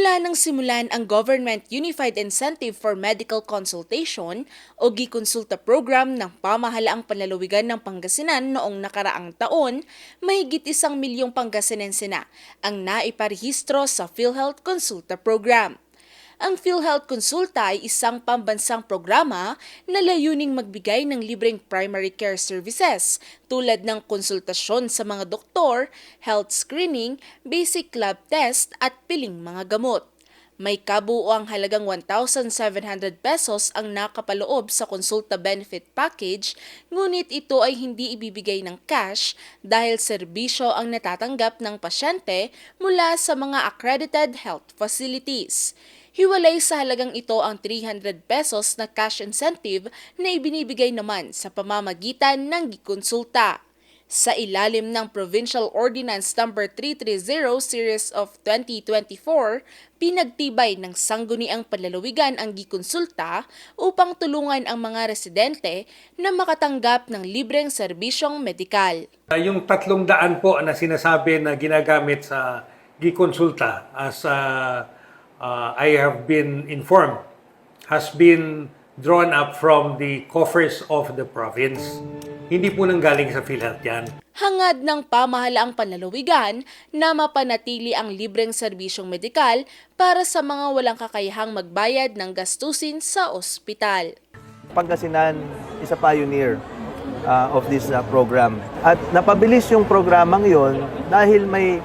Mula nang simulan ang Government Unified Incentive for Medical Consultation o Gikonsulta Program ng pamahalaang panlalawigan ng Pangasinan noong nakaraang taon, mahigit isang milyong Pangasinense na ang naiparehistro sa PhilHealth Consulta Program. Ang PhilHealth Consulta ay isang pambansang programa na layuning magbigay ng libreng primary care services tulad ng konsultasyon sa mga doktor, health screening, basic lab test at piling mga gamot. May kabuoang halagang 1,700 pesos ang nakapaloob sa konsulta benefit package, ngunit ito ay hindi ibibigay ng cash dahil serbisyo ang natatanggap ng pasyente mula sa mga accredited health facilities. Hiwalay sa halagang ito ang 300 pesos na cash incentive na ibinibigay naman sa pamamagitan ng gikonsulta. Sa ilalim ng Provincial Ordinance No. 330 Series of 2024, pinagtibay ng sangguniang panlalawigan ang gikonsulta upang tulungan ang mga residente na makatanggap ng libreng serbisyong medikal. Uh, Yung tatlong daan po na sinasabi na ginagamit sa Gikonsulta as uh, uh, I have been informed has been drawn up from the coffers of the province. Hindi po nang galing sa PhilHealth yan. hangad ng pamahalaang panlalawigan na mapanatili ang libreng serbisyong medikal para sa mga walang kakayahang magbayad ng gastusin sa ospital. Pangasinan is a pioneer uh, of this uh, program. At napabilis yung programang yon dahil may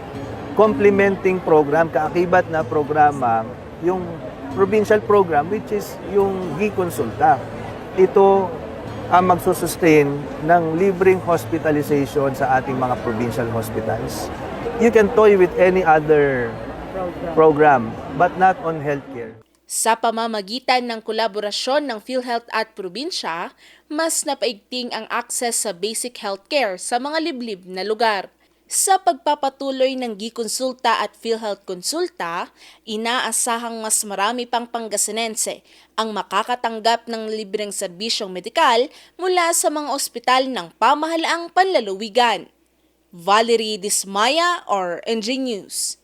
complementing program, kaakibat na programa, yung provincial program which is yung Gikonsulta. Ito ang magsusustain ng libreng hospitalization sa ating mga provincial hospitals. You can toy with any other program, but not on healthcare. Sa pamamagitan ng kolaborasyon ng PhilHealth at probinsya, mas napaigting ang akses sa basic healthcare sa mga liblib na lugar. Sa pagpapatuloy ng Gikonsulta at PhilHealth Konsulta, inaasahang mas marami pang Pangasinense ang makakatanggap ng libreng serbisyong medikal mula sa mga ospital ng pamahalaang panlalawigan. Valerie Dismaya or NG News.